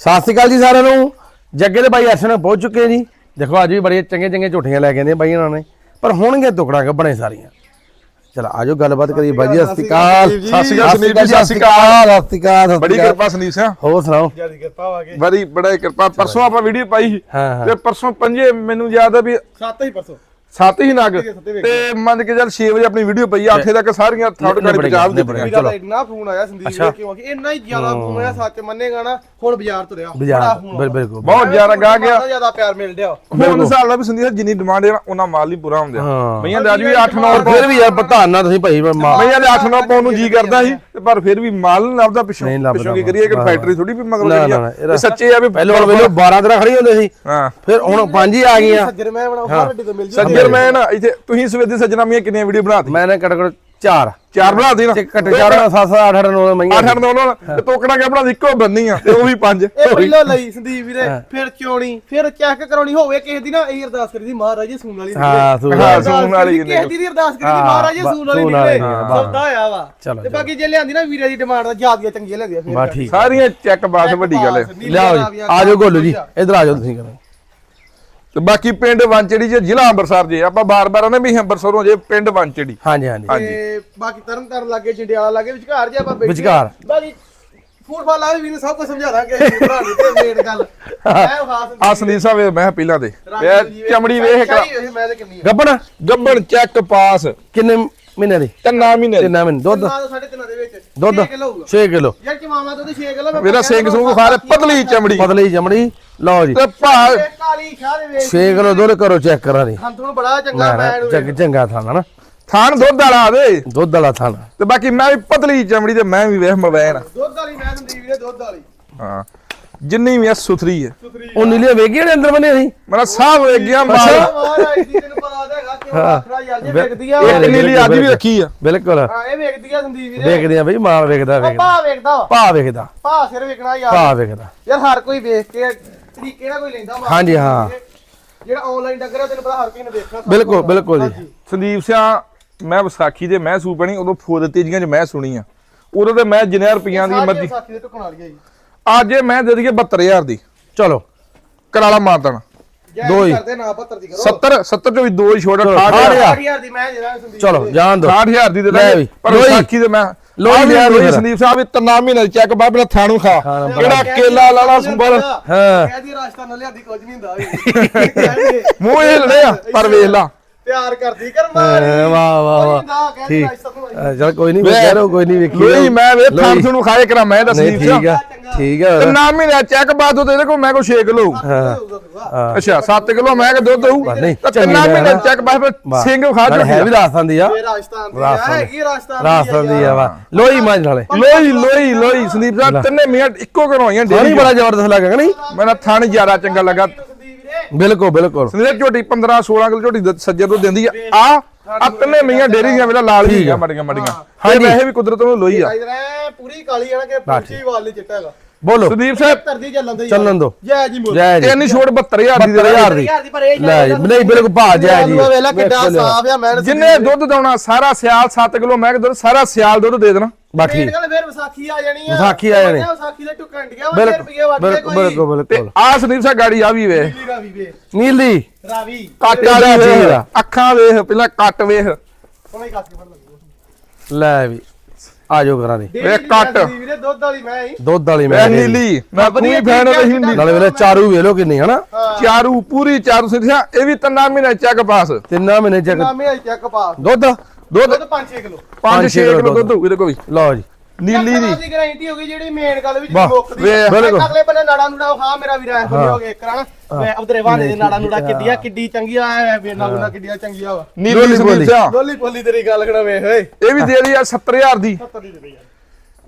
ਸਤਿ ਸ਼੍ਰੀ ਅਕਾਲ ਜੀ ਸਾਰਿਆਂ ਨੂੰ। ਜੱਗੇ ਦੇ ਬਾਈ ਅਰਸ਼ਨ ਪਹੁੰਚ ਚੁੱਕੇ ਜੀ। ਦੇਖੋ ਅੱਜ ਵੀ ਬੜੇ ਚੰਗੇ ਚੰਗੇ ਝੂਠੀਆਂ ਲੈ ਕੇ ਆਂਦੇ ਬਾਈ ਇਹਨਾਂ ਨੇ। ਪਰ ਹੋਣਗੇ ਟੁਕੜਾ ਗੱਬਣੇ ਸਾਰੀਆਂ। ਚਲ ਆਜੋ ਗੱਲਬਾਤ ਕਰੀਏ। ਬਾਈ ਜੀ ਸਤਿ ਸ਼੍ਰੀ ਅਕਾਲ। ਸਤਿ ਸ਼੍ਰੀ ਅਕਾਲ ਜੀ, ਸਤਿ ਸ਼੍ਰੀ ਅਕਾਲ ਸਤਿ ਸ਼੍ਰੀ ਅਕਾਲ। ਬੜੀ। ਕਿਰਪਾ ਸੰਦੀਪ ਸਿੰਘ ਹੋਰ ਸੁਣਾਓ? ਜਿਆਦੀ ਕਿਰਪਾ ਵਾਗੇ ਬੜੀ ਬੜਾ ਕਿਰਪਾ। ਪਰਸੋਂ ਆਪਾਂ ਵੀਡੀਓ ਪਾਈ। ਤੇ ਪਰਸੋਂ ਪੰਜੇ ਮੈਨੂੰ ਯਾਦ ਆ ਵੀ ਸੱਤ ਹੀ ਪਰਸੋਂ। ਸੱਤ ਹੀ ਨਗ। ਤੇ ਮੰਨ ਕੇ ਚੱਲ 6 ਵਜੇ ਆਪਣੀ ਵੀਡੀਓ ਪਈ 8 ਤੱਕ ਸਾਰੀਆਂ ਗਾੜੀ ਨਿਬੜ ਪੰਜਾਬ ਗਿਆ। ਮੇਰਾ ਚਲੋ। ਇੰਨਾ ਫੋਨ ਆਇਆ ਸੰਦੀਪ। ਨੇ ਕਿਉਂ ਕਿ ਇੰਨਾ ਹੀ ਜ਼ਿਆਦਾ ਫੋਨ ਆਇਆ ਸੱਚ ਮੰਨੇਗਾ ਨਾ ਹੁਣ ਬਾਜ਼ਾਰ ਤੁਰਿਆ। ਬਿਲਕੁਲ ਬਹੁਤ ਜ਼ਿਆਦਾ ਗਾ ਗਿਆ ਜ਼ਿਆਦਾ ਪਿਆਰ ਮਿਲ ਡਿਆ ਹੁਣ ਸਾਲ ਦਾ ਵੀ ਸੰਦੀਪ ਜਿੰਨੀ ਡਿਮਾਂਡ ਹੈ ਉਹਨਾਂ ਮਾਲ ਨਹੀਂ ਪੂਰਾ ਹੁੰਦੇ ਹਾਂ। ਮਈਆਂ ਦੇ ਅੱਜ ਵੀ 8 9 ਫਿਰ ਵੀ ਯਾਰ ਨਾਲ ਤੁਸੀਂ ਭਾਈ ਮਈਆਂ ਦੇ 8 9 ਪਾਉਣ ਨੂੰ ਜੀ ਕਰਦਾ ਸੀ ਤੇ ਪਰ ਫਿਰ ਵੀ ਮਾਲ ਨੀ ਲੱਭਦਾ ਪਿੱਛੋਂ। ਪਿੱਛੋਂ ਕੀ ਕਰੀਏ ਕਿ ਹਾਂ। ਫੈਕਟਰੀ ਥੋੜੀ ਵੀ ਮਗਰੋਂ ਇਹ ਸੱਚੇ ਆ ਵੀ ਪਹਿਲਾਂ ਵੇਲੋ 12 ਦਿਨ ਖੜੀ ਹੁੰਦੇ ਸੀ। ਹਾਂ। ਫਿਰ ਹੁਣ ਪੰਜ ਹੀ ਆ ਗਈਆਂ। ਸੱਜਰ ਮੈਂ ਬਣਾ ਹਰ ਅੱਡੇ ਤੋਂ ਮਿਲ ਜੂ। ਸੱਜਰ ਮੈਂ ਨਾ ਇੱਥੇ ਤੁਸੀਂ ਸਵੇਰ ਦੇ ਸੱਜਣਾ ਮੀਆਂ ਕਿੰਨੀਆਂ ਵੀਡੀਓ ਬਣਾਤੀ ਮੈਂ ਨੇ ਘੱਟ ਘੱਟ ਚਾਰ। ਚਾਰ ਬਣਾਤੀ ਨਾ? ਤੇ ਘੱਟ ਚਾਰ ਨਾਲ ਸੱਤ ਸੱਤ ਅੱਠ ਅੱਠ ਨੌ ਮਈਆਂ। ਅੱਠ ਅੱਠ ਨੌ ਨੌ ਤੇ ਟੋਕਣਾ ਕਿ ਆਪਣਾ ਇੱਕੋ ਬੰਨੀ ਆ ਤੇ ਉਹ ਵੀ ਪੰਜ। ਇਹ ਪਹਿਲਾਂ ਲਈ ਸੰਦੀਪ ਵੀਰੇ ਫਿਰ ਚੋਣੀ ਫਿਰ ਚੈੱਕ ਕਰਾਉਣੀ ਹੋਵੇ ਕਿਸੇ ਦੀ ਨਾ ਇਹ ਅਰਦਾਸ ਕਰੀ ਦੀ ਮਹਾਰਾਜ ਜੀ ਸੂਣ ਵਾਲੀ ਹਾਂ, ਸੂਣ ਵਾਲੀ। ਕਿਸੇ ਦੀ ਅਰਦਾਸ ਕਰੀ ਦੀ ਮਹਾਰਾਜ ਜੀ ਸੂਣ ਵਾਲੀ ਨਿਕਲੇ। ਸੌਦਾ ਆ ਵਾ। ਚਲੋ, ਤੇ ਬਾਕੀ ਜੇ ਲਿਆਂਦੀ ਨਾ ਵੀਰੇ ਦੀ ਡਿਮਾਂਡ ਦਾ ਜਿਆਦੀਆਂ ਚੰਗੀਆਂ ਲਿਆਂਦੀਆਂ ਫਿਰ ਬਾ ਠੀਕ ਸਾਰੀਆਂ ਚੈੱਕ ਬਾਸ ਵੱਡੀ ਗੱਲ ਹੈ ਲਿਆਓ ਜੀ। ਆ ਜਾਓ ਗੋਲੂ ਜੀ ਇਧਰ ਆ ਜਾਓ ਤੁਸੀਂ ਕਰੋ ਤੇ ਬਾਕੀ ਪਿੰਡ ਵੰਚੜੀ ਜੇ ਜ਼ਿਲ੍ਹਾ ਅੰਮ੍ਰਿਤਸਰ ਜੇ ਆਪਾਂ ਬਾਰ-ਬਾਰ ਆਨੇ ਵੀ ਅੰਮ੍ਰਿਤਸਰੋਂ ਜੇ ਪਿੰਡ ਵੰਚੜੀ। ਹਾਂਜੀ ਹਾਂਜੀ। ਤੇ ਬਾਕੀ ਤਰਨ ਤਾਰਨ ਲੱਗੇ ਜੰਡਿਆਲਾ ਲੱਗੇ ਵਿਚਕਾਰ ਜੇ ਆਪਾਂ ਬੈਠੇ। ਵਿਚਕਾਰ। ਬਾਕੀ ਫਾਲ ਆ ਵੀ ਸਭ ਕੁਝ ਸਮਝਾ ਦਾਂਗੇ ਭਰਾ ਨੂੰ ਤੇ ਮੇਨ ਗੱਲ। ਮੈਂ ਪਹਿਲਾਂ ਦੇ। ਇਹ ਚਮੜੀ ਵੇਖ ਗੱਬਣ? ਗੱਬਣ ਚੈੱਕ ਪਾਸ ਕਿੰਨੇ ਮਹੀਨੇ ਦੀ? ਤਿੰਨਾ ਮਹੀਨੇ ਦੀ। ਤਿੰਨਾਂ ਮਹੀਨੇ ਦੁੱਧ? ਨਾ ਸਾਡੇ ਤਿੰਨਾਂ ਦੇ ਵਿੱਚ। ਦੁੱਧ? 6 ਕਿਲੋ ਹੋਊਗਾ। 6 ਕਿਲੋ। ਯਾਰ ਕਿ ਮਾਮਾ ਦੁੱਧ 6 ਕਿਲੋ ਮੇਰਾ ਸਿੰਘ ਸੂਗ ਖਾਰੇ ਪਤਲੀ ਚਮੜੀ। ਪਤਲੀ ਚਮੜੀ। ਲਓ ਜੀ। ਤੇ ਭਾ ਕਾਲੀ ਸ਼ਾਹ ਦੇ ਵਿੱਚ 6 ਕਿਲੋ ਦੁੱਧ ਕਰੋ ਚੈੱਕ ਕਰਾਂ ਦੀ ਹੰਥ ਨੂੰ ਬੜਾ ਚੰਗਾ ਨਾ ਮੈਂ ਚੰਗ ਚੰਗਾ ਥਾਣਾ ਨਾ ਥਾਣ ਦੁੱਧ ਵਾਲਾ ਦੇ ਦੁੱਧ ਵਾਲਾ ਥਾਣਾ ਤੇ ਬਾਕੀ ਮੈਂ ਵੀ ਪਤਲੀ ਚਮੜੀ ਤੇ ਮੈਂ ਵੀ ਵੇਖ ਮਵੈਨ ਦੁੱਧ ਵਾਲੀ ਮੈਂ ਸੰਦੀਪ ਵੀਰੇ ਦੁੱਧ ਵਾਲੀ। ਹਾਂ। ਜਿੰਨੀ ਵੀ ਆ ਸੁਥਰੀ ਹੈ ਉਹ ਨੀਲੇ ਵੇਗੀ ਨੇ ਅੰਦਰ ਬਣੇ ਸੀ ਮੇਰਾ ਸਾਹ ਗਿਆ ਇੱਕ ਨੀਲੀ ਅੱਜ ਵੀ ਰੱਖੀ ਆ। ਬਿਲਕੁਲ। ਹਾਂ ਇਹ ਵੇਖਦੀ ਆ ਸੰਦੀਪ ਵੀਰੇ। ਵੇਖਦੇ ਆ ਬਈ ਮਾਲ ਵੇਖਦਾ ਵੇਖਦਾ। ਭਾ ਵੇਖਦਾ। ਭਾ ਵੇਖਦਾ। ਭਾ ਸਿਰ ਵੇਖਣਾ ਯਾਰ। ਭਾ ਵੇਖਦਾ। ਯਾਰ ਹਰ ਕੋਈ ਵੇਖ ਕੇ ਤਰੀਕੇ ਨਾਲ ਕੋਈ ਲੈਂਦਾ ਮਾਲ ਹਾਂਜੀ, ਹਾਂ। ਜਿਹੜਾ ਆਨਲਾਈਨ ਡੰਗਰ ਆ ਤੈਨੂੰ ਪਤਾ ਹਰ ਕੋਈ ਨੇ ਦੇਖਣਾ ਸਭ ਬਿਲਕੁਲ। ਬਿਲਕੁਲ ਜੀ ਹਾਂਜੀ। ਸੰਦੀਪ ਸਿਆ ਮੈਂ ਵਿਸਾਖੀ ਦੇ ਮੈਂ ਸੂ ਬਣੀ ਉਦੋਂ ਫੋਦ ਤੇਜੀਆਂ ਚ ਮੈਂ ਸੁਣੀ ਆ ਉਦੋਂ ਤੇ ਮੈਂ ਜਿੰਨੇ ਰੁਪਈਆਂ ਦੀ ਸਾਰੀਆਂ ਮਰਜ਼ੀ ਸਾਥੀ ਦੇ ਟੁਕਣ ਵਾਲੀਆਂ ਜੀ ਅੱਜ ਇਹ ਮੈਂ ਦੇ ਦਈਏ 72000 ਦੀ ਚਲੋ ਕਰਾਲਾ ਮਾਤਨ ਜੈ ਦੋ ਹੀ। ਕਰਦੇ ਨਾ 72 ਦੀ ਕਰੋ 70 70 ਚੋਂ ਵੀ ਦੋ ਹੀ ਛੋੜ ਚਲੋ, 68000 ਹਾਂ। 8000 ਦੀ ਮੈਂ ਦੇਣਾ ਸੰਦੀਪ ਚਲੋ। ਜਾਣ ਦੋ 68000 ਦੀ ਦੇ ਲੈ ਦਾਂਗੇ ਵੀ। ਪਰ। ਵਿਸਾਖੀ ਦੇ ਮੈਂ ਲੋਈ ਲੋਈ ਲਿਆ ਲਿਆ ਵੀ ਫਿਰ। ਸੰਦੀਪ ਸਾਹਿਬ ਇਹ ਤਨਾ ਮਹੀਨੇ ਚੈੱਕ ਬਾਬੇ ਥਾਣੂ ਖਾ। ਕਿਹੜਾ ਕੇਲਾ ਲਾਲਾ ਸੁੰਬਰ ਹਾਂ। ਕਹਿੰਦੀ ਰਾਜਸਥਾਨ ਨਾਲ ਲਿਆਂਦੀ ਕੁਝ ਨਹੀਂ ਹੁੰਦਾ ਮੂੰਹ ਇਹ ਲੜੇ ਆ ਪਰ ਵੇਖ ਲਾ। ਪਿਆਰ ਕਰਦੀ ਕਰ ਹਾਂ, ਮਾਰੀ ਵਾਹ ਵਾਹ। ਵਾਹ ਠੀਕ। ਚੱਲ ਕੋਈ ਨਹੀਂ ਕਹਿ ਕੋਈ ਨਹੀਂ ਵੇਖੀ ਲੋਈ ਮੈਂ ਵੇ। ਥਾਣ ਤੁਹਾਨੂੰ ਖਾਏ ਕਰਾਂ ਮੈਂ ਦੱਸ ਨਹੀਂ ਸੰਦੀਪ ਠੀਕ ਆ ਠੀਕ ਆ। ਤੇ ਨਾ ਮਹੀਨੇ ਚੈੱਕ ਕੋ ਮੈਂ ਕੋ 6 ਕਿਲੋ ਹਾਂ। ਅੱਛਾ 7 ਕਿਲੋ ਮੈਂ ਕਿ ਦੁੱਧ ਹੋਊ। ਨਹੀਂ, ਤਿੰਨਾਂ ਮਹੀਨੇ। ਚੈੱਕ ਬਾਦ ਵਾਹ। ਸਿੰਘ ਖਾ ਪਰ ਹੈ ਵੀ ਰਾਜਸਥਾਨ ਦੀ ਆ। ਇਹ ਰਾਜਸਥਾਨ ਦੀ ਆ। ਹੈਗੀ ਰਾਜਸਥਾਨ ਰਾਜਸਥਾਨ ਦੀ ਆ ਵਾ ਲੋਈ ਮਾਝ ਨਾਲੇ ਲੋਈ ਲੋਈ ਲੋਈ ਸੰਦੀਪ ਸਾਹਿਬ ਤਿੰਨੇ ਮੀਆਂ ਇੱਕੋ ਘਰੋਂ ਆਈਆਂ ਡੇਰੀ ਬੜਾ ਜ਼ਬਰਦਸਤ ਲੱਗਾ ਨਹੀਂ? ਮੇਰਾ ਥਣ ਜ਼ਿਆਦਾ ਚੰਗਾ ਲੱਗਾ। ਬਿਲਕੁਲ ਬਿਲਕੁਲ। ਸੰਦੀਪ ਝੋਟੀ 15 16 ਕਿਲੋ ਝੋਟੀ ਦੁੱਧ ਸੱਜੇ ਤੋਂ ਦਿੰਦੀ ਆ। ਆ ਆ ਤਿੰਨੇ ਮੀਆਂ ਡੇਰੀ ਦੀਆਂ ਵੇਲਾ ਲਾਲ ਹੀ ਆ। ਮੜੀਆਂ ਮੜੀਆਂ। ਹਾਂ ਵੈਸੇ ਵੀ ਕੁਦਰਤ ਨੂੰ ਲੋਈ ਆ। ਪੂਰੀ ਕਾਲੀ ਆ ਨਾ ਕਿ ਪੁੱਛੀ ਵਾਲੀ ਚਿੱਟਾ ਹੈਗਾ। ਬੋਲੋ। ਸੰਦੀਪ ਸਾਹਿਬ। ਧਰਦੀ ਚੱਲਣ ਦੇ ਚੱਲਣ ਦੋ। ਜੈ ਜੀ ਮੋਲ ਜੈ ਜੀ। ਇਹ ਨਹੀਂ ਛੋੜ 72000 ਦੀ ਦੇ ਦੇ। 72000 ਦੀ। ਦੀ। ਪਰ ਇਹ ਲੈ ਜੀ ਨਹੀਂ ਬਿਲਕੁਲ ਭਾ ਜੈ ਜੀ। ਵੇਲਾ ਕਿੱਡਾ ਸਾਫ਼ ਆ ਮੈਂ ਜਿੰਨੇ ਦੁੱਧ ਦਾਉਣਾ ਸਾਰਾ ਸਿਆਲ 7 ਕਿਲੋ ਮੈਂ ਕਿ ਦੁੱਧ ਸਾਰਾ ਸਿਆਲ ਦੁੱਧ ਦੇ ਦੇਣਾ। ਬਾਕੀ ਫੇਰ ਵਿਸਾਖੀ ਆ ਜਾਣੀ ਆ। ਵਿਸਾਖੀ ਆ ਜਾਣੀ। ਵਿਸਾਖੀ ਦੇ ਟੁਕਣ ਡੀਆਂ ਵਾ ਰੁਪਏ ਵੱਧ ਗਏ ਬਿਲਕੁਲ ਕੋਈ। ਬਿਲਕੁਲ ਆ ਸੰਦੀਪ ਸਾਹਿਬ ਗਾੜੀ ਆ ਵੀ ਵੇ ਨੀਲੀ ਰਾਵੀ ਵੇ ਨੀਲੀ। ਰਾਵੀ। ਕੱਟ ਵਾਲੀ ਵੇਖ ਆ। ਅੱਖਾਂ ਵੇਖ ਪਹਿਲਾਂ ਕੱਟ ਵੇਖ। ਲੈ ਵੀ। ਆ ਜਾਓ ਕਰਾਂ ਦੀ। ਵੇ ਕੱਟ। ਵੀਰੇ ਦੁੱਧ ਵਾਲੀ ਮੈਂ ਹੀ। ਦੁੱਧ ਵਾਲੀ ਮੈਂ ਮੈਂ ਨੀਲੀ ਮੈਂ ਪੂਰੀ ਫੈਨ ਰਹੀ ਨੀਲੀ। ਨਾਲੇ ਵੇਲੇ ਚਾਰੂ ਵੇਲੋ ਕਿੰਨੀ ਹਨਾ? ਚਾਰੂ ਪੂਰੀ ਚਾਰੂ ਸਿੱਧਿਆ ਇਹ ਵੀ ਤਿੰਨਾਂ ਮਹੀਨੇ ਚੱਕ ਪਾਸ ਤਿੰਨਾਂ ਮਹੀਨੇ ਚੱਕ ਨਾਮੇ ਆਈ ਚੈੱਕ ਪਾ ਦੁੱਧ ਦੁੱਧ। ਦੁੱਧ 5-6 ਕਿਲੋ। 5-6 ਕਿਲੋ ਦੁੱਧ। ਇਹਦੇ ਕੋਲ ਵੀ। ਲਓ ਜੀ। ਨੀਲੀ ਦੀ ਦੀ ਗਾਰੰਟੀ ਹੋ ਗਈ ਜਿਹੜੀ ਮੇਨ ਗੱਲ ਵਿੱਚ ਵਾਹ, ਮੁੱਕਦੀ ਵੇ, ਬਿਲਕੁਲ। ਅਗਲੇ ਬੰਨੇ ਨਾੜਾ ਨੂੜਾ ਹਾਂ ਮੇਰਾ ਵੀਰ ਹੋ। ਗਿਆ ਕਰਾਂ ਮੈਂ ਉਧਰੇ ਵਾਹਦੇ ਦੇ ਨਾੜਾ ਨੂੜਾ ਕਿੱਡੀਆਂ ਕਿੱਡੀ ਚੰਗੀਆਂ ਐ ਵੇ ਨਾੜਾ ਕਿੱਡੀਆਂ ਚੰਗੀਆਂ ਵਾ। ਨੀਲੀ ਬੋਲੀ। ਸੰਦੀਪ ਸਿਆ ਲੋਲੀ ਪੋਲੀ ਤੇਰੀ ਗੱਲ ਕਰਾਂ ਵੇ ਓਏ। ਇਹ ਵੀ ਦੇ ਰਹੀ ਆ 70000 ਦੀ। 70 ਦੀ ਦੇ ਦੇ ਯਾਰ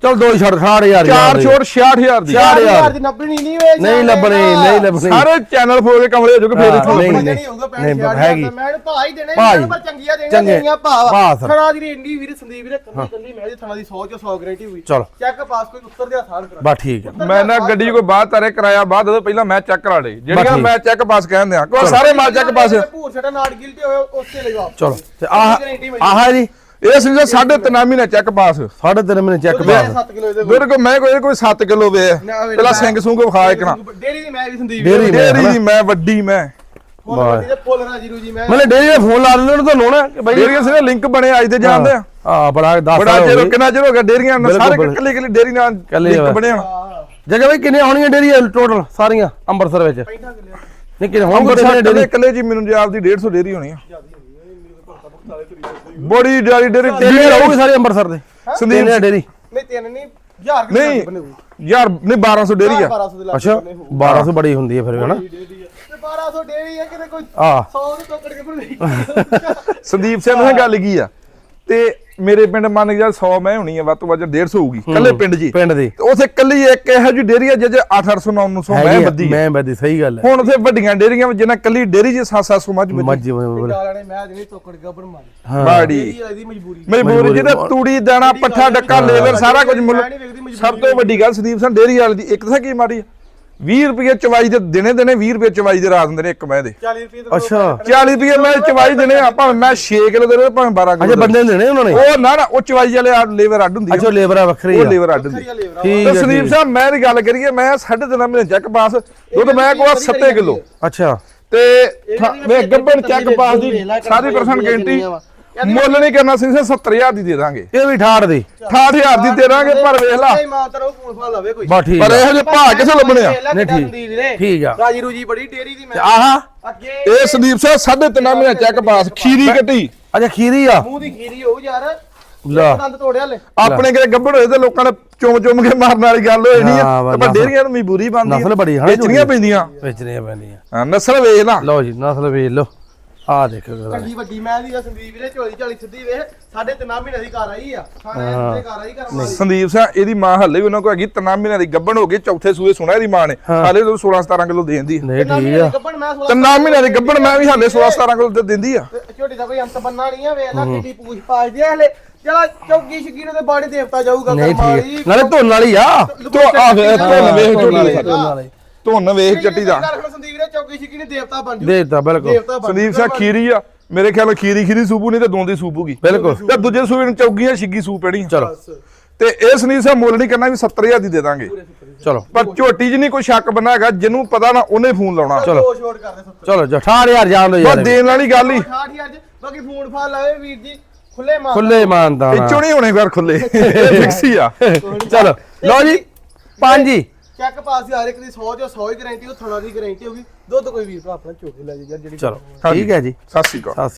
ਚਲ ਦੋ ਖਾੜ ਯਾਰ ਚਾਰ ਛੋਟ 66000 ਦੀ। ਚਾਰ ਹਜ਼ਾਰ। 4000 ਦੀ 90 ਨਹੀਂ ਨਹੀਂ ਵੇ ਨਹੀਂ ਲੱਭਣੀ ਨਹੀਂ ਲੱਭਣੀ। ਸਾਰੇ ਚੈਨਲ ਫੋਰ ਕੇ ਕਮਰੇ ਹੋ ਜਾਓਗੇ ਫੇਰ ਇੱਥੋਂ ਨਹੀਂ, ਨਹੀਂ ਹੋਊਗਾ ਨਹੀਂ, ਪੈਸੇ ਹੈਗੀ। ਮੈਂ ਭਾ ਹੀ ਦੇਣੇ ਪਰ ਚੰਗੀਆਂ ਦੇਣੀਆਂ ਚੰਗੇ। ਦੇਣੀਆਂ ਭਾ ਭਾ ਸਰ। ਖੜਾ ਦੀ ਇੰਨੀ ਵੀਰ ਸੰਦੀਪ ਵੀਰੇ ਕੱਲੀ ਕੱਲੀ ਮੈਂ ਜੇ ਥਣਾ ਦੀ 100 ਚੋਂ 100 ਗਾਰੰਟੀ ਹੋਈ। ਚਲੋ। ਚੈੱਕ ਪਾਸ ਕੋਈ ਉੱਤਰ ਦੇ ਆਸਾਨ ਕਰਾ। ਬਸ ਠੀਕ ਹੈ ਮੈਂ ਨਾ ਗੱਡੀ ਕੋਈ ਬਾਹਰ ਤਾਰੇ ਕਰਾਇਆ ਬਾਅਦ ਉਹਦੇ ਪਹਿਲਾਂ ਮੈਂ ਚੈੱਕ ਕਰਾ ਲਈ ਜਿਹੜੀਆਂ। ਮੈਂ ਚੈੱਕ ਪਾਸ ਕਹਿੰਦੇ ਆ ਕੋਈ ਸਾਰੇ ਮਾਲ ਚੈੱਕ ਪਾਸ ਭੂਰ ਛਟਾ ਨਾੜ ਗਿਲਟੀ ਹੋਏ ਉਸੇ ਲਈ ਵਾਪਸ। ਚਲੋ। ਤੇ ਆਹ ਆਹ ਜੀ। ਇਹ ਸੰਜਾ ਸਾਢੇ ਤਿੰਨ ਮਹੀਨੇ ਚੈੱਕ ਪਾਸ ਸਾਢੇ ਤਿੰਨ ਮਹੀਨੇ ਚੈੱਕ ਪਾਸ 7 ਕਿਲੋ ਇਹਦੇ ਮੇਰੇ ਕੋ ਮੈਂ ਕੋਈ ਕੋਈ 7 ਕਿਲੋ ਵੇ। ਪਹਿਲਾਂ ਸਿੰਘ ਸੂੰਗ ਵਿਖਾ ਇੱਕ ਨਾ। ਡੇਰੀ ਦੀ ਮੈਂ ਵੀ। ਸੰਦੀਪ ਮੈਂ, ਡੇਰੀ ਦੀ ਮੈਂ ਵੱਡੀ ਮੈਂ। ਫੁੱਲ ਵੱਡੀ ਤੇ ਫੁੱਲ ਰਾਜੀ ਰੂਜੀ ਮੈਂ। ਮਤਲਬ ਡੇਰੀ ਦੇ ਫੋਨ ਲਾ ਦਿੰਦੇ ਉਹਨੂੰ ਤੁਹਾਨੂੰ ਨਾ ਕਿ ਬਾਈ ਡੇਰੀਆਂ ਸਿਰੇ ਲਿੰਕ ਬਣੇ ਅੱਜ ਦੇ ਜਾਣਦੇ ਆ। ਆ ਬੜਾ 10 ਬੜਾ ਚਿਰ ਕਿੰਨਾ ਚਿਰ ਹੋ ਗਿਆ ਡੇਰੀਆਂ ਨਾਲ ਸਾਰੇ। ਇਕੱਲੀ ਇਕੱਲੀ ਡੇਰੀ ਨਾਲ ਲਿੰਕ। ਬਣੇ ਹੋਣ ਹਾਂ ਜਗ੍ਹਾ ਬਈ ਕਿੰਨੇ ਹੋਣੀਆਂ ਡੇਰੀਆਂ ਟੋਟਲ ਸਾਰੀਆਂ ਅੰਮ੍ਰਿਤਸਰ ਵਿੱਚ? 65 ਕਿਲੋ। ਨਹੀਂ ਕਿੰਨੇ ਹੋਣਗੇ ਡੇਰੀ? ਇਕੱਲੇ ਜੀ ਮੈਨੂੰ ਜਵਾਬ ਦੀ 150 ਡੇਰੀ ਹੋਣੀ ਆ। ਬੜੀ ਡੇਰੀ ਡੇਰੀ ਕਿੰਨੇ ਰਹੂਗੀ ਸਾਰੇ ਅੰਮ੍ਰਿਤਸਰ ਦੇ। ਸੰਦੀਪ ਕਿੰਨੇ ਡੇਰੀ। ਨਹੀਂ ਤਿੰਨ ਨਹੀਂ ਯਾਰ ਨਹੀਂ 1200 ਡੇਰੀ ਆ। 1200 ਦੇ ਲੱਗ ਅੱਛਾ 1200 ਬੜੀ ਹੁੰਦੀ ਹੈ ਫਿਰ ਹਨਾ? ਤੇ 1200 ਡੇਰੀ ਹੈ ਕਿਤੇ ਕੋਈ ਆ। 100 ਦੇ ਟੋਕੜ ਕੇ ਬਣਾਈ ਸੰਦੀਪ ਸਿੰਘ ਨਾਲ ਗੱਲ ਕੀ ਆ? ਤੇ ਮੇਰੇ ਪਿੰਡ ਮੰਨ ਗਿਆ 100 ਮੈਂ ਹੋਣੀ ਆ ਵੱਧ ਤੋਂ ਵੱਧ 150 ਹੋਊਗੀ। ਕੱਲੇ ਪਿੰਡ ਜੀ? ਪਿੰਡ ਦੀ। ਤੇ ਉਥੇ ਕੱਲੀ ਇੱਕ ਇਹੋ ਜਿਹੀ ਡੇਰੀ ਆ ਜਿਹਦੇ 800 900 ਮੈਂ ਆ। ਮੈਂ ਬੱਦੀ ਸਹੀ ਗੱਲ ਹੈ। ਹੁਣ ਉਥੇ ਵੱਡੀਆਂ ਡੇਰੀਆਂ ਵਿੱਚ ਜਿਹਨਾਂ ਕੱਲੀ ਡੇਰੀ 'ਚ 700 ਮੱਝ ਬੱਦੀ ਮੱਝ ਗਾਲਣੇ ਮੈਂ ਜਿਹੜੀ ਟੋਕੜ ਬਣ ਮਾਰੀ। ਹਾਂ। ਬਾੜੀ। ਇਹ ਇਹਦੀ ਮਜਬੂਰੀ। ਮਜਬੂਰੀ ਜਿਹਦਾ ਤੂੜੀ ਦਾਣਾ ਪੱਠਾ ਡੱਕਾ ਲੇਬਰ ਸਾਰਾ ਕੁਝ ਮੁੱਲ ਸਭ ਤੋਂ ਵੱਡੀ ਗੱਲ ਸੰਦੀਪ ਸਿੰਘ ਡੇਰੀ ਵਾਲੀ ਦੀ ਇੱਕ ਤਾਂ ਕੀ ਆ? 20 ਰੁਪਏ ਚਵਾਈ ਦੇ ਦਿਨੇ ਦਿਨੇ 20 ਰੁਪਏ ਚਵਾਈ ਦੇ ਰਾਤ ਦਿੰਦੇ ਨੇ ਇੱਕ ਮੈਂ ਦੇ। 40 ਰੁਪਏ ਅੱਛਾ। 40 ਰੁਪਏ ਮੈਂ ਚਵਾਈ ਦੇਣੇ ਆ ਭਾਵੇਂ ਮੈਂ 6 ਕਿਲੋ ਦੇ ਰਹੇ ਭਾਵੇਂ 12 ਅੱਛਾ ਕਿਲੋ ਬੰਦੇ ਨੇ ਦੇਣੇ ਉਹਨਾਂ ਨੇ? ਉਹ ਨਾ ਨਾ ਉਹ ਚਵਾਈ ਵਾਲੇ ਲੇਬਰ ਅੱਡ ਹੁੰਦੀ ਆ। ਅੱਛਾ ਲੇਬਰ ਵੱਖਰੀ ਉਹ ਆ। ਲੇਬਰ ਅੱਡ ਹੁੰਦੀ ਠੀਕ ਤੇ ਹੈ ਸੰਦੀਪ। ਸਾਹਿਬ ਮੈਂ ਦੀ ਗੱਲ ਕਰੀਏ ਮੈਂ 3.5 ਮਹੀਨੇ ਚੈੱਕ ਪਾਸ ਦੁੱਧ ਮੈਂ ਕੋਲ 7 ਕਿਲੋ। ਅੱਛਾ। ਤੇ ਮੈਂ ਗੱਬਨ ਚੈੱਕ ਪਾਸ ਦੀ ਸਾਰੀ ਪਰਸੈਂਟ ਗਾਰੰਟੀ ਮੁੱਲ ਨਹੀਂ ਕਰਨਾ ਸੀ 70000 ਦੀ ਦੇ ਦਾਂਗੇ। ਇਹ ਵੀ ਠਾੜ ਦੀ। 68000 ਦੀ ਦੇ ਦਾਂਗੇ ਪਰ ਵੇਖ ਲਾ। ਨਹੀਂ ਮਾਂ ਤਰੋ ਫੋਨ ਫਾ ਲਵੇ ਕੋਈ? ਬਾ ਠੀਕ ਪਰ। ਇਹੋ ਜਿਹੇ ਭਾਅ ਕਿੱਥੇ ਲੱਭਣੇ ਆ? ਨਹੀਂ, ਠੀਕ। ਠੀਕ ਆ। ਰਾਜੀ ਰੂਜੀ ਬੜੀ ਡੇਰੀ ਦੀ ਮੈਂ। ਆਹਾ। ਇਹ ਸੰਦੀਪ ਸਾਹਿਬ ਸਾਢੇ ਤਿੰਨ ਮਹੀਨੇ ਚੈੱਕ ਪਾਸ ਖੀਰੀ ਕੱਟੀ ਅੱਛਾ ਖੀਰੀ ਆ? ਮੂੰਹ ਦੀ ਖੀਰੀ ਹੋਊ ਯਾਰ। ਲਾ। ਦੰਦ ਤੋੜਿਆ ਲੈ। ਆਪਣੇ ਕਿਤੇ ਗੱਬੜ ਹੋਏ ਤੇ ਲੋਕਾਂ ਨੇ ਚੁੰਮ ਚੁੰਮ ਕੇ ਮਾਰਨ ਵਾਲੀ ਗੱਲ ਹੋਈ ਨਹੀਂ ਆ। ਪਰ ਡੇਰੀਆਂ ਨੂੰ ਮਜਬੂਰੀ ਬਣਦੀ ਨਸਲ ਬੜੀ ਹੈ ਨਾ ਵੇਚਣੀਆਂ। ਪੈਂਦੀਆਂ। ਵੇਚਣੀਆਂ ਪੈਂਦੀਆਂ। ਹਾਂ, ਨਸਲ ਵੇਚ ਨਾ ਲਓ ਜੀ ਨਸਲ ਵੇਚ ਲਓ। ਆ ਦੇਖੋ ਜਰਾ। ਚੰਗੀ ਵੱਡੀ ਮੈਂ ਦੀ ਆ ਸੰਦੀਪ ਵੀਰੇ ਝੋਲੀ ਝਾਲੀ ਸਿੱਧੀ ਵੇਖ ਸਾਢੇ ਤਿੰਨ ਮਹੀਨੇ ਦੀ ਘਰ ਆਈ ਆ। ਖਾਣੇ ਦੇ ਘਰ ਆਈ ਘਰ ਮਾਰੀ ਸੰਦੀਪ ਸਿੰਘ ਇਹਦੀ ਮਾਂ ਹੱਲੇ ਵੀ ਉਹਨਾਂ ਕੋਲ ਹੈਗੀ ਤਿੰਨ ਮਹੀਨਿਆਂ ਦੀ ਗੱਬਣ ਹੋ ਗਈ ਚੌਥੇ ਸੂਏ ਸੁਣਾ ਇਹਦੀ ਮਾਂ ਨੇ। ਹਾਲੇ ਤੋਂ 16 17 ਕਿਲੋ ਦੇ ਦਿੰਦੀ ਨਹੀਂ ਤਿੰਨਾਂ ਠੀਕ ਮਹੀਨੇ ਆ। ਦੀ ਗੱਭਣ ਮੈਂ 16 ਤਿੰਨ ਮਹੀਨਿਆਂ ਦੀ ਗੱਬਣ ਮੈਂ ਵੀ ਹਾਲੇ 16 17 ਕਿਲੋ ਤੇ ਦਿੰਦੀ ਆ। ਤੇ ਝੋਟੀ ਦਾ ਕੋਈ ਅੰਤ ਬੰਨਾ ਨਹੀਂ ਆ ਵੇਖ ਲੈ ਕਿੱਡੀ ਪੂਛ ਦੀ ਆ ਹਲੇ। ਚਲਾ ਚੌਕੀ ਸ਼ਕੀ ਨੂੰ ਤੇ ਬਾੜੀ ਦੇਵਤਾ ਜਾਊਗਾ ਨਹੀਂ ਕਰਮਾਲੀ। ਠੀਕ। ਆ। ਨਾਲੇ ਧੁੰਨ ਵਾਲੀ ਆ। ਤੋ ਆ ਵੇ ਧੁੰਨ ਵੇਖ ਧੁੰਨ ਝੋਟੀ ਵਾਲੀ, ਦੀ ਧੁੰਨ ਵਾਲੀ। ਧੁੰਨ ਵੇਖ ਚੱਟੀ ਦਾ। ਗੱਲ ਰੱਖਣਾ ਸੰਦੀਪ ਵੀਰੇ ਚੌਕੀ ਸ਼ਕੀ ਨੇ ਦੇਵਤਾ ਬਣ ਜੂ ਦੇਤਾ ਬਿਲਕੁਲ। ਦੇਵਤਾ ਬਣ ਸੰਦੀਪ ਖੀਰੀ ਆ ਮੇਰੇ ਖਿਆਲ ਨਾਲ ਖੀਰੀ ਖੀਰੀ ਸੂਪੂ ਨਹੀਂ ਤੇ ਦੋਂਦੀ ਸੂਪੂਗੀ। ਬਿਲਕੁਲ। ਤੇ ਦੂਜੇ ਸੂਏ ਨੂੰ ਚੌਗੀਆਂ ਛਿੱਗੀ ਸੂਪ ਪੈਣੀ ਚਲੋ। ਤੇ ਇਹ ਸੰਦੀਪ ਸਿੰਘ ਮੁੱਲ ਨਹੀਂ ਕਰਨਾ ਵੀ 70000 ਦੀ ਦੇ ਦਾਂਗੇ। ਚਲੋ। ਪਰ ਝੋਟੀ 'ਚ ਨਹੀਂ ਕੋਈ ਸ਼ੱਕ ਬੰਨਾ ਹੈਗਾ ਜਿਹਨੂੰ ਪਤਾ ਨਾ ਉਹਨੇ ਫੋਨ ਲਾਉਣਾ। ਚਲੋ ਛੋਟ ਕਰਦੇ ਸੱਤਰ ਚਲੋ ਜੀ 68000 ਜਾਣ ਦੋ ਬਸ ਯਾਰ ਦੇਣ ਵਾਲੀ ਗੱਲ ਹੀ। 68 ਅੱਜ ਬਾਕੀ ਫੋਨ ਫਾ ਲਾਵੇ ਵੀਰ ਜੀ ਖੁੱਲੇ ਮਾਰ ਖੁੱਲੇ ਇਮਾਨਦਾਰ ਇੱਚੋ ਨਹੀਂ ਹੋਣੇ ਘਰ ਖੁੱਲੇ। ਫਿਕਸ ਹੀ ਆ। ਚਲੋ। ਲਓ ਜੀ ਪੰਜ ਹੀ ਚੈੱਕ ਪਾਸ ਹਰ ਇੱਕ ਦੀ 100 ਜੋ 100 ਹੀ ਗਾਰੰਟੀ ਉਹ ਥਣਾ ਦੀ ਗਾਰੰਟੀ ਹੋਗੀ ਦੁੱਧ ਕੋਈ ਵੀਰ ਭਰਾ ਆਪਣਾ ਚੋਕੇ ਲੈ ਜਾ ਯਾਰ ਜਿਹੜੀ ਚਲੋ ਠੀਕ ਹੈ ਜੀ। ਸਤਿ ਸ਼੍ਰੀ ਅਕਾਲ।